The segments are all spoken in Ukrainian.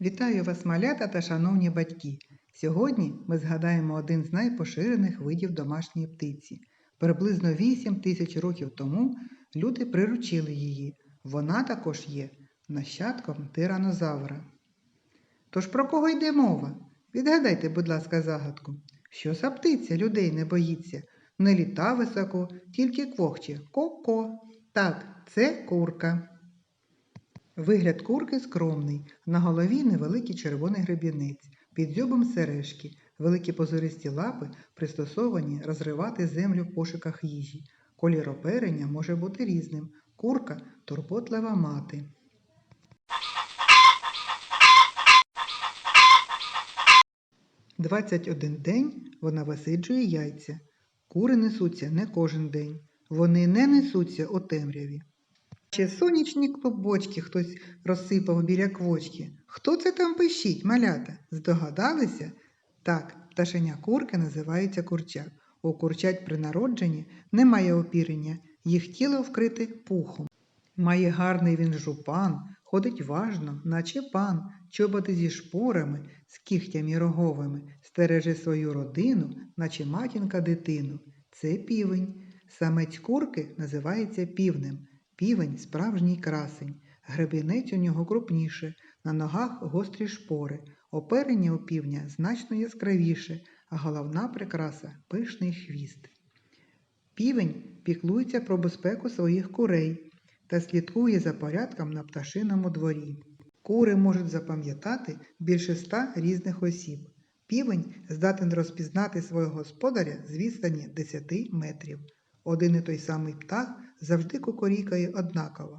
Вітаю вас, малята та шановні батьки! Сьогодні ми згадаємо один з найпоширених видів домашньої птиці. Приблизно 8 тисяч років тому люди приручили її. Вона також є нащадком тиранозавра. Тож про кого йде мова? Відгадайте, будь ласка, загадку. Що за птиця людей не боїться? Не літа високо, тільки квохче. Ко-ко. Так, це курка. Вигляд курки скромний, на голові невеликий червоний гребінець, під дзьобом сережки, великі позористі лапи пристосовані розривати землю в пошуках їжі. Колір оперення може бути різним. Курка турботлива мати. Двадцять один день вона висиджує яйця. Кури несуться не кожен день. Вони не несуться у темряві. Ще сонячні клубочки хтось розсипав біля квочки. Хто це там пищить, малята? Здогадалися? Так, пташеня курки називається курчак. У курчать при народженні немає опірення, їх тіло вкрите пухом. Має гарний він жупан, ходить важно, наче пан, чоботи зі шпорами, з кігтями роговими, стереже свою родину, наче матінка дитину. Це півень. Самець курки називається півнем. Півень справжній красень. Гребінець у нього крупніше, на ногах гострі шпори. Оперення у півня значно яскравіше, а головна прикраса пишний хвіст. Півень піклується про безпеку своїх курей та слідкує за порядком на пташиному дворі. Кури можуть запам'ятати більше ста різних осіб. Півень здатен розпізнати свого господаря з відстані 10 метрів. Один і той самий птах завжди кукурікає однаково.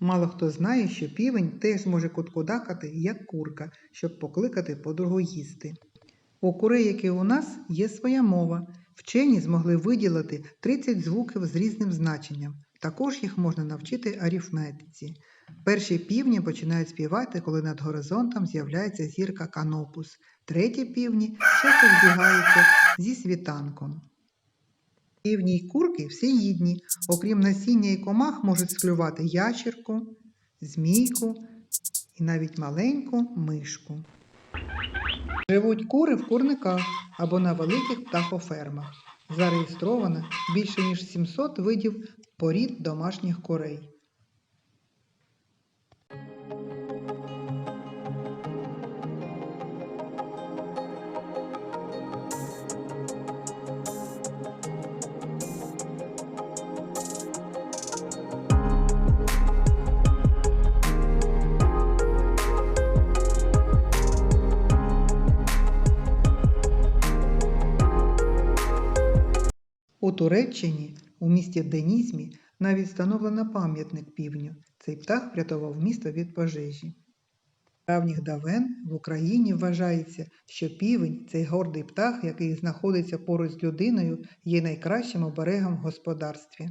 Мало хто знає, що півень теж може куткудакати, як курка, щоб покликати подругу їсти. У курей, як і у нас, є своя мова. Вчені змогли виділити 30 звуків з різним значенням. Також їх можна навчити арифметиці. Перші півні починають співати, коли над горизонтом з'являється зірка канопус. Треті півні часто збігаються зі світанком. Півні й курки всеїдні, окрім насіння і комах, можуть склювати ящерку, змійку і навіть маленьку мишку. Живуть кури в курниках або на великих птахофермах. Зареєстровано більше ніж 700 видів порід домашніх курей. У Туреччині, у місті Денізмі, навіть встановлено пам'ятник півню. Цей птах врятував місто від пожежі. Давніх давен в Україні вважається, що півень цей гордий птах, який знаходиться поруч з людиною, є найкращим оберегом в господарстві.